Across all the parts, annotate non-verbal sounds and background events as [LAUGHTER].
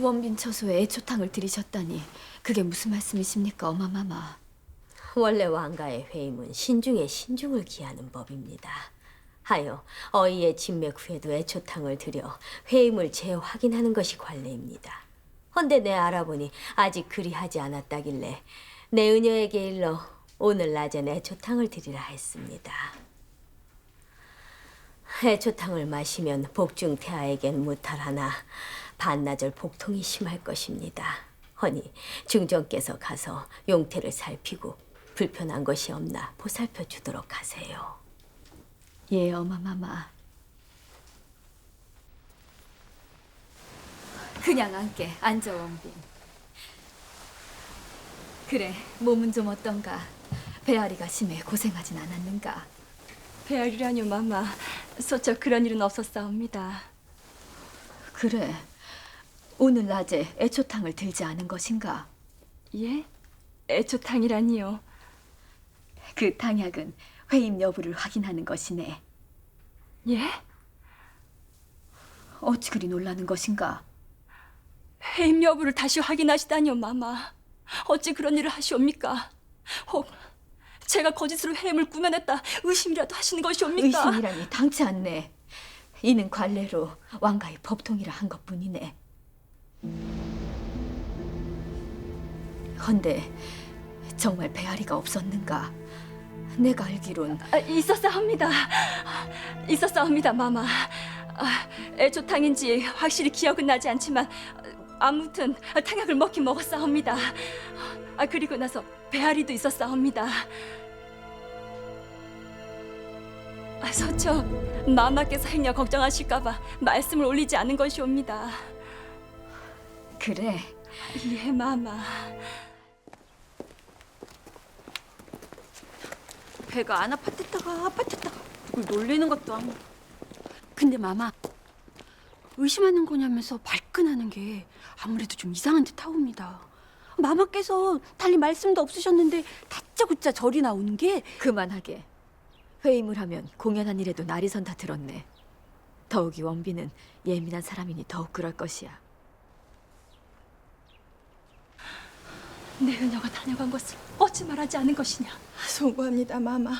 원빈 처소에 애초탕을 들이셨다니 그게 무슨 말씀이십니까, 어마마마? 원래 왕가의 회임은 신중에 신중을 기하는 법입니다. 하여 어이의 진맥 후에도 애초탕을 들여 회임을 재확인하는 것이 관례입니다. 헌데 내 알아보니 아직 그리하지 않았다길래 내 은여에게 일러 오늘 낮엔 애초탕을 드리라 했습니다. 애초탕을 마시면 복중 태아에겐 무탈하나 반나절 복통이 심할 것입니다. 허니 중전께서 가서 용태를 살피고 불편한 것이 없나 보살펴 주도록 하세요. 예, 어마마마. 그냥 앉게, 앉아, 원빈. 그래, 몸은 좀 어떤가? 배앓이가 심해 고생하진 않았는가? 배알이라뇨 마마 소처 그런 일은 없었사옵니다 그래, 오늘 낮에 애초탕을 들지 않은 것인가? 예? 애초탕이라니요 그 탕약은 회임 여부를 확인하는 것이네. 예? 어찌 그리 놀라는 것인가? 해임 여부를 다시 확인하시다니요 마마 어찌 그런 일을 하시옵니까 혹 제가 거짓으로 해임을 꾸며냈다 의심이라도 하시는 것이옵니까 의심이라니 당치 않네. 이는 관례로 왕가의 법통이라 한 것뿐이네. 헌데 정말 배앓이가 없었는가? 내가 알기론 아, 있었사옵니다. 있었사옵니다 마마. 아, 애초탕인지 확실히 기억은 나지 않지만 아무튼 탕약을 먹긴 먹었사옵니다. 아, 그리고 나서 배앓이도 있었사옵니다. 아, 서처 마마께서 행여 걱정하실까봐 말씀을 올리지 않은 것이옵니다 그래. 예 마마 배가 안 아팠댔다가 아팠댔다가 누굴 놀리는 것도 아니고 근데 마마 의심하는 거냐면서 발끈하는 게 아무래도 좀 이상한 듯 하옵니다 마마께서 달리 말씀도 없으셨는데 다짜고짜 절이 나오는 게 그만하게. 회임을 하면 공연한 일에도 날이 선다 들었네. 더욱이 원빈은 예민한 사람이니 더욱 그럴 것이야. 내 은여가 다녀간 것을 어찌 말하지 않은 것이냐 송구합니다, 마마.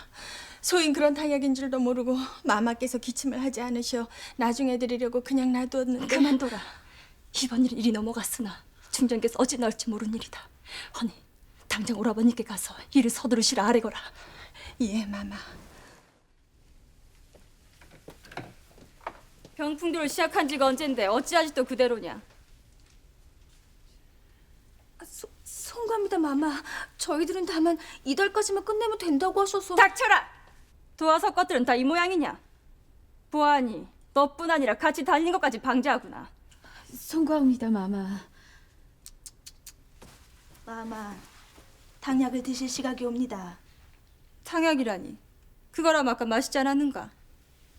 소인 그런 탕약인 줄도 모르고 마마께서 기침을 하지 않으셔 나중에 드리려고 그냥 놔두었는데 그만둬라. 이번 일은 이리 넘어갔으나 중전께서 어찌 나올지 모르는 일이다. 허니 당장 오라버니께 가서 일을 서두르시라 아래거라. 예, 마마. 병풍도를 시작한 지가 언젠데 어찌 아직도 그대로냐? 송구합니다 마마 저희들은 다만 이달까지만 끝내면 된다고 하셔서 닥쳐라! 도화석 것들은 다 이 모양이냐? 보아하니 너뿐 아니라 같이 달린 것까지 방지하구나. 송구합니다 마마 마마, 탕약을 드실 시각이 옵니다. 탕약이라니. 그거라 아까 마시지 않았는가?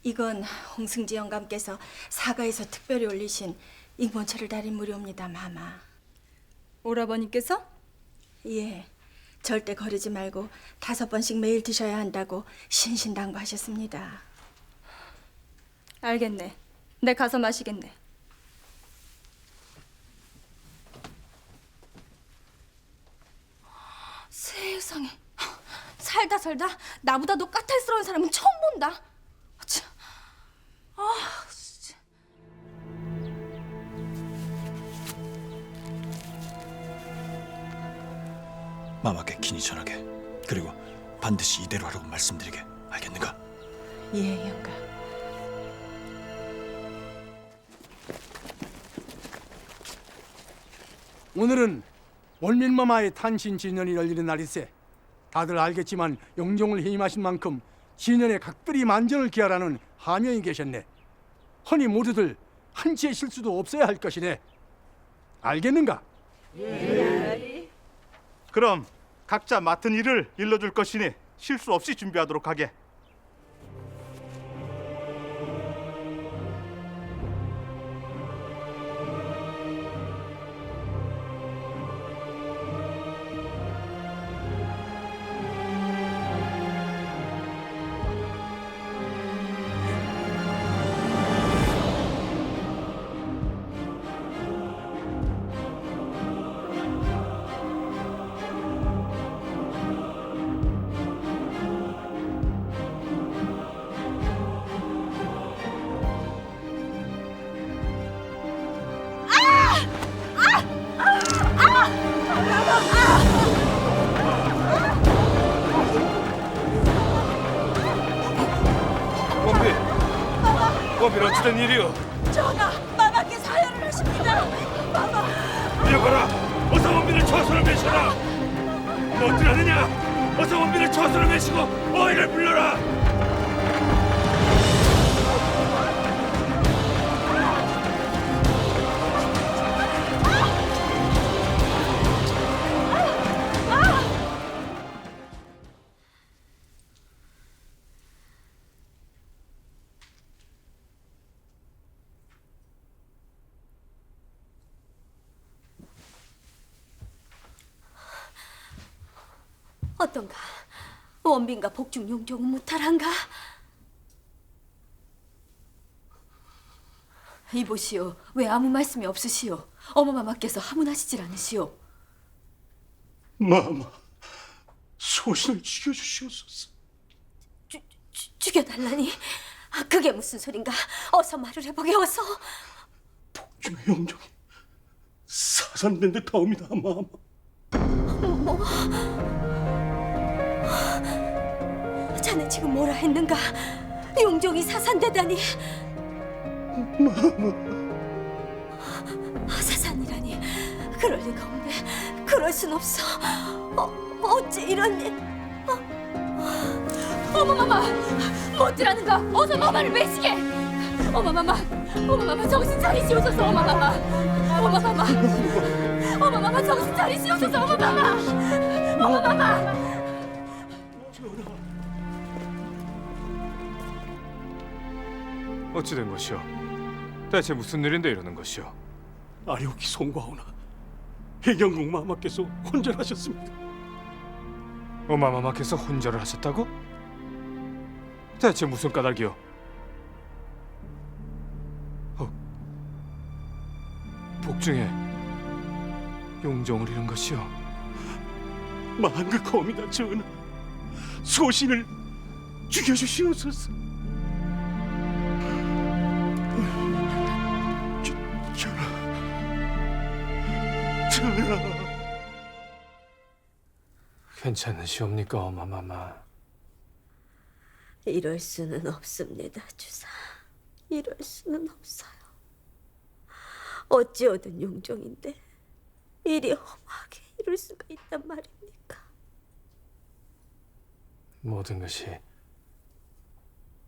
이건 홍승지 영감께서 사가에서 특별히 올리신 ingmon철을 달인 무료입니다, 마마. 오라버니께서? 예, 절대 거르지 말고 다섯 번씩 매일 드셔야 한다고 신신당부하셨습니다. 알겠네. 내 가서 마시겠네. 세상에 살다 살다 나보다 더 까탈스러운 사람은 처음 본다 참. 아, 마마께 긴히 전하게 그리고 반드시 이대로 하라고 말씀드리게 알겠는가? 예, 영감. 오늘은 월민마마의 탄신 진년이 열리는 날일세. 다들 알겠지만 영종을 해임하신 만큼 진년에 각별히 만전을 기하라는 하명이 계셨네. 허니 모두들 한치의 실수도 없어야 할 것이네. 알겠는가? 그럼 각자 맡은 일을 일러줄 것이니 실수 없이 준비하도록 하게. 어찌된 일이오? 전하, 마마께 사연을 하십니다. 여거라, 어서 원빈을 처소로. 뭐 어찌하느냐? 어서 원빈을 처소로 매시고 어이를 불러라. 어떤가? 원빈과 복중 용종은 무탈한가? 이보시오. 왜 아무 말씀이 없으시오? 어머마마께서 하문하시질 않으시오. 마마, 소신을 죽여주시옵소서. 주, 죽여달라니? 아, 그게 무슨 소린가? 어서 말을 해보게 어서. 중의 영정이 사산된 듯하옵니다, 마마. 자 지금 뭐라 했는가? 용종이 사산되다니. 아, 사산이라니. 그럴 리가 없네. 그럴 순 없어. 어, 어찌 이런 일? 어머마마! 못들하는가? 어서 마마를 매시게! 어머마마! 어머마마 정신 차리시옵소서 어머마마! 어머마마! 어머마마 정신 차리시옵소서 어머마마! 어머마마! 어찌된 것이오? 대체 무슨 일인데 이러는 것이오? 아래오기 송과오나 해경국 마마께서 혼절하셨습니다. 어마마마께서 혼절을 하셨다고? 대체 무슨 까닭이오? 어, 복중에 용종을 잃은 것이오. 만극하옵니다, 전하. 소신을 죽여주시옵소서. 괜찮으시옵니까, 어마마마? 이럴 수는 없습니다, 주사. 이럴 수는 없어요. 어찌어든 용종인데 이리 험하게 이럴 수가 있단 말입니까? 모든 것이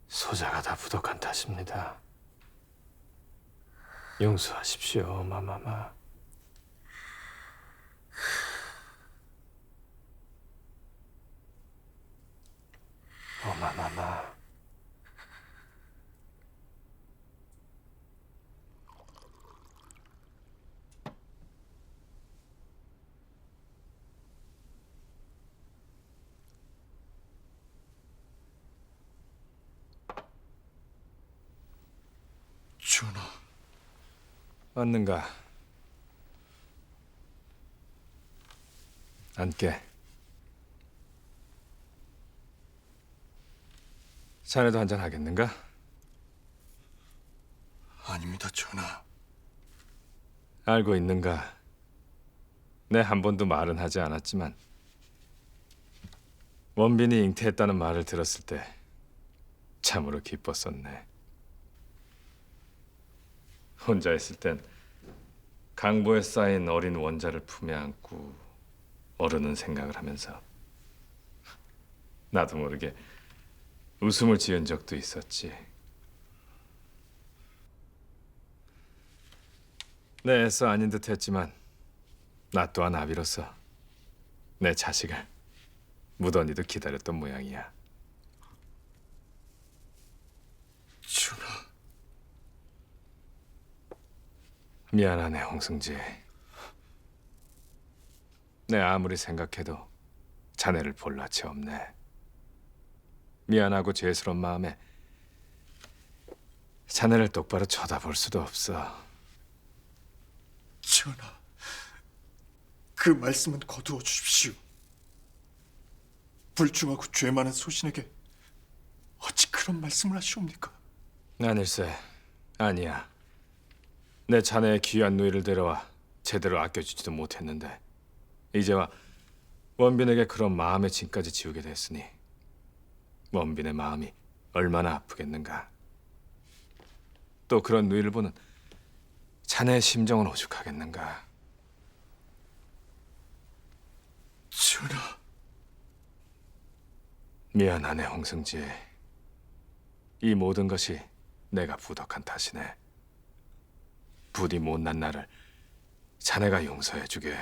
소자가 다 부족한 탓입니다. 용서하십시오, 어마마마. 어마마마. 전하, 왔는가? 앉게. 자네도 한잔 하겠는가? 아닙니다, 전하. 알고 있는가? 내 한 번도 말은 하지 않았지만 원빈이 잉태했다는 말을 들었을 때 참으로 기뻤었네. 혼자 있을 땐 강보에 쌓인 어린 원자를 품에 안고 어르는 생각을 하면서 나도 모르게 웃음을 지은 적도 있었지. 내 애써 아닌 듯 했지만 나 또한 아비로서 내 자식을 무던히도 기다렸던 모양이야. 전하, 미안하네 홍승지. 내 아무리 생각해도 자네를 볼 낯이 없네. 미안하고 죄스러운 마음에 자네를 똑바로 쳐다볼 수도 없어. 전하. 그 말씀은 거두어 주십시오. 불중하고 죄 많은 소신에게 어찌 그런 말씀을 하시옵니까? 아닐세, 아니야. 내 자네의 귀한 누이를 데려와 제대로 아껴주지도 못했는데 이제와 원빈에게 그런 마음의 짐까지 지우게 됐으니 원빈의 마음이 얼마나 아프겠는가. 또 그런 누이를 보는 자네의 심정은 오죽하겠는가. 전하, 미안하네 홍승지. 이 모든 것이 내가 부덕한 탓이네. 부디 못난 나를 자네가 용서해 주게.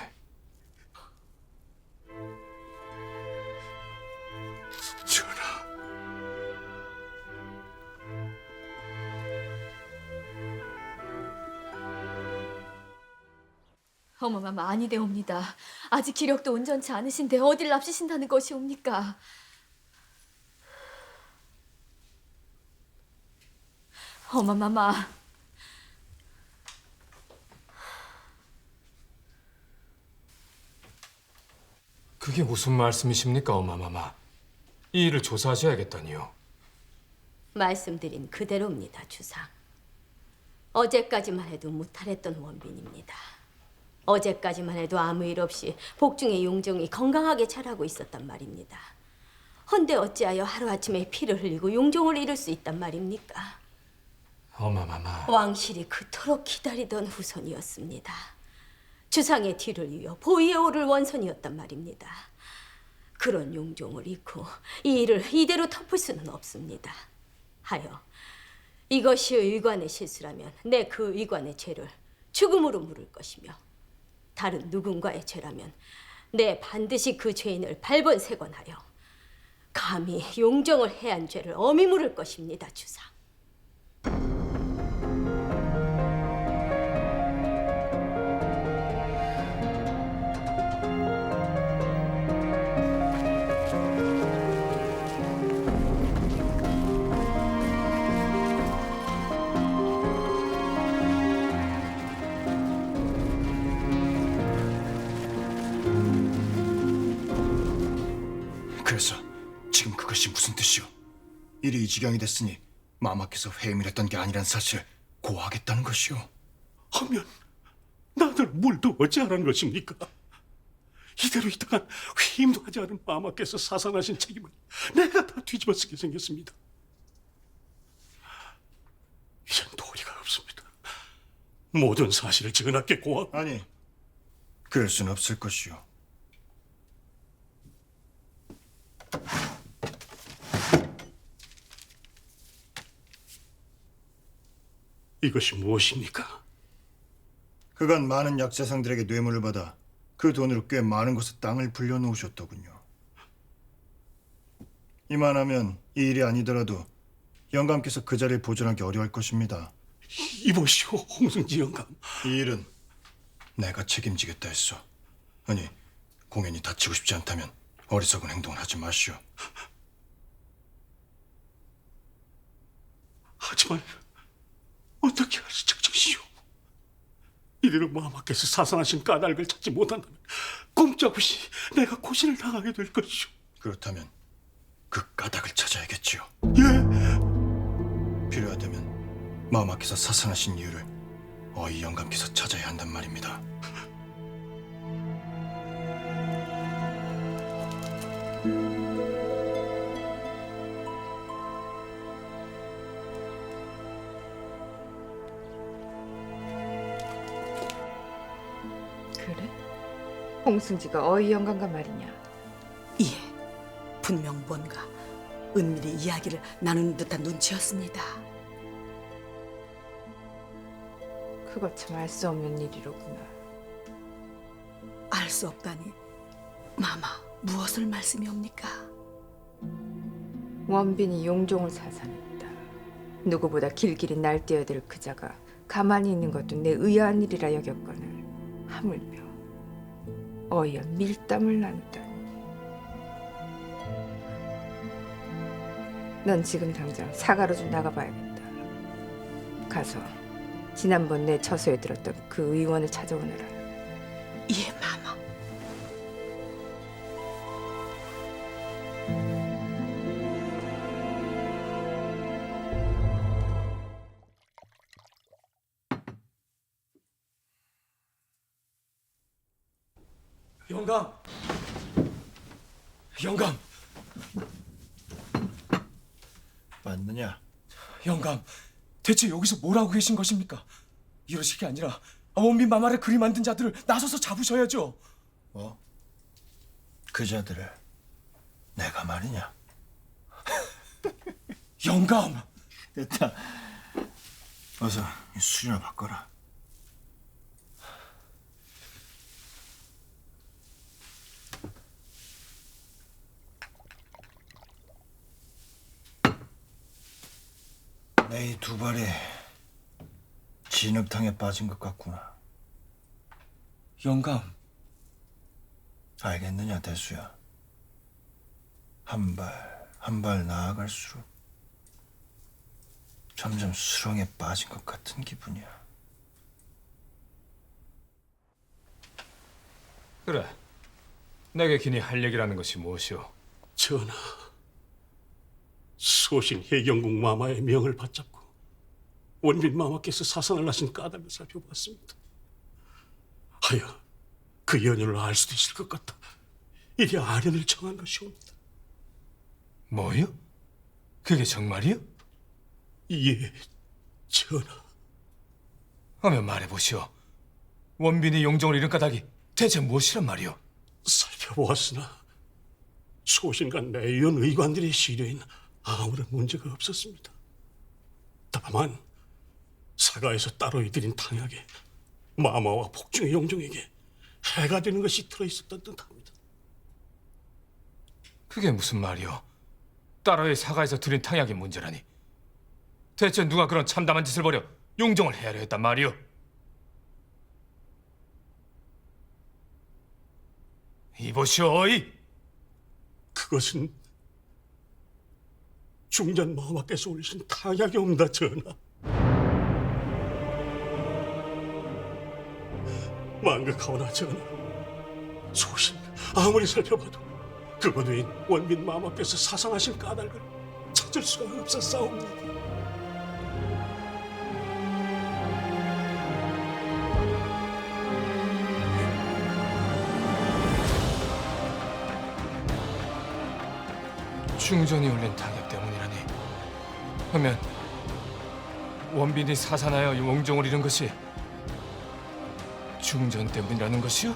어머마마 아니되옵니다. 아직 기력도 온전치 않으신데 어딜 납치신다는 것이옵니까? 어머마마 그게 무슨 말씀이십니까, 어마마마? 이 일을 조사하셔야겠다니요. 말씀드린 그대로입니다, 주상. 어제까지만 해도 무탈했던 원빈입니다. 어제까지만 해도 아무 일 없이 복중의 용종이 건강하게 자라고 있었단 말입니다. 헌데 어찌하여 하루아침에 피를 흘리고 용종을 잃을 수 있단 말입니까? 어마마마. 왕실이 그토록 기다리던 후손이었습니다. 주상의 뒤를 이어 보위에 오를 원손이었단 말입니다. 그런 용종을 잃고 이 일을 이대로 덮을 수는 없습니다. 하여 이것이 의관의 실수라면 내 그 의관의 죄를 죽음으로 물을 것이며 다른 누군가의 죄라면 내 반드시 그 죄인을 발본세건하여 감히 용정을 해한 죄를 엄히 물을 것입니다, 주상. 이이 지경이 됐으니 마마께서 회임을 했던 게 아니란 사실 고하겠다는 것이오. 하면 나들 물도 어찌하라는 것입니까? 이대로 있다간 회임도 하지 않은 마마께서 사상하신 책임을 내가 다 뒤집어 쓰게 생겼습니다. 이젠 도리가 없습니다. 모든 사실을 전하께 고하 아니, 그럴 순 없을 것이오. 이것이 무엇입니까? 그간 많은 약재상들에게 뇌물을 받아 그 돈으로 꽤 많은 곳에 땅을 불려놓으셨더군요. 이만하면 이 일이 아니더라도 영감께서 그 자리에 보존하기 어려울 것입니다. 이보시오, 홍승지 영감. 이 일은 내가 책임지겠다 했어. 아니, 공연이 다치고 싶지 않다면 어리석은 행동을 하지 마시오. 하지만 어떻게 할지 적적시오. 이대로 마마께서 사상하신 까닭을 찾지 못한다면 꼼짝없이 내가 고신을 당하게 될 것이오. 그렇다면 그 까닭을 찾아야겠지요. 예, 필요하다면 마마께서 사상하신 이유를 어이 영감께서 찾아야 한단 말입니다. 홍승지가 어이 영감과 말이냐? 예, 분명 뭔가 은밀히 이야기를 나누는 듯한 눈치였습니다. 그거 참알 수 없는 일이로구나. 알 수 없다니, 마마 무엇을 말씀이옵니까? 원빈이 용종을 사산했다. 누구보다 길길이 날뛰어들 그자가 가만히 있는 것도 내 의아한 일이라 여겼거늘 하물며 어이야 밀담을 나누다니. 넌 지금 당장 사가로 좀 나가봐야겠다. 가서 지난번 내 처소에 들었던 그 의원을 찾아오너라. 예, 마 영감! 영감! 맞느냐? 영감, 대체 여기서 뭘 하고 계신 것입니까? 이러실 게 아니라 원빈 마마를 그리 만든 자들을 나서서 잡으셔야죠. 뭐? 그 자들을 내가 말이냐? [LAUGHS] 영감. 됐다. 어서 이 술이나 바꿔라. 내 이 두 발이 진흙탕에 빠진 것 같구나. 영감. 알겠느냐 대수야. 한 발 한 발 나아갈수록 점점 수렁에 빠진 것 같은 기분이야. 그래. 내게 기니 할 얘기라는 것이 무엇이오? 전하, 소신 해경국 마마의 명을 받잡고 원빈 마마께서 사상을 하신 까닭을 살펴봤습니다. 하여 그 연유를 알 수도 있을 것 같아 이리 아련을 청한 것이옵니다. 뭐요? 그게 정말이요? 예, 전하. 하면 말해보시오. 원빈이 용정을 잃은 까닭이 대체 무엇이란 말이오? 살펴보았으나 소신과 내연 의관들의 시려인 아무런 문제가 없었습니다. 다만 사가에서 따로 이들인 탕약에 마마와 복중의 용종에게 해가 되는 것이 들어있었던 듯합니다. 그게 무슨 말이오? 따로의 사가에서 들인 탕약이 문제라니. 대체 누가 그런 참담한 짓을 벌여 용정을 헤아려 했단 말이오? 이보시오, 어이! 그것은 중전 마마께서 올리신 탕약이 옵니다, 전하. 망극하오나 전하. 소신 아무리 살펴봐도 그것 외인 원빈 마마께서 사상하신 까닭을 찾을 수가 없었사옵니다. 중전이 올린 때문이라니. 하면 원빈이 사산하여 용종을 잃은 것이 중전 때문이라는 것이요?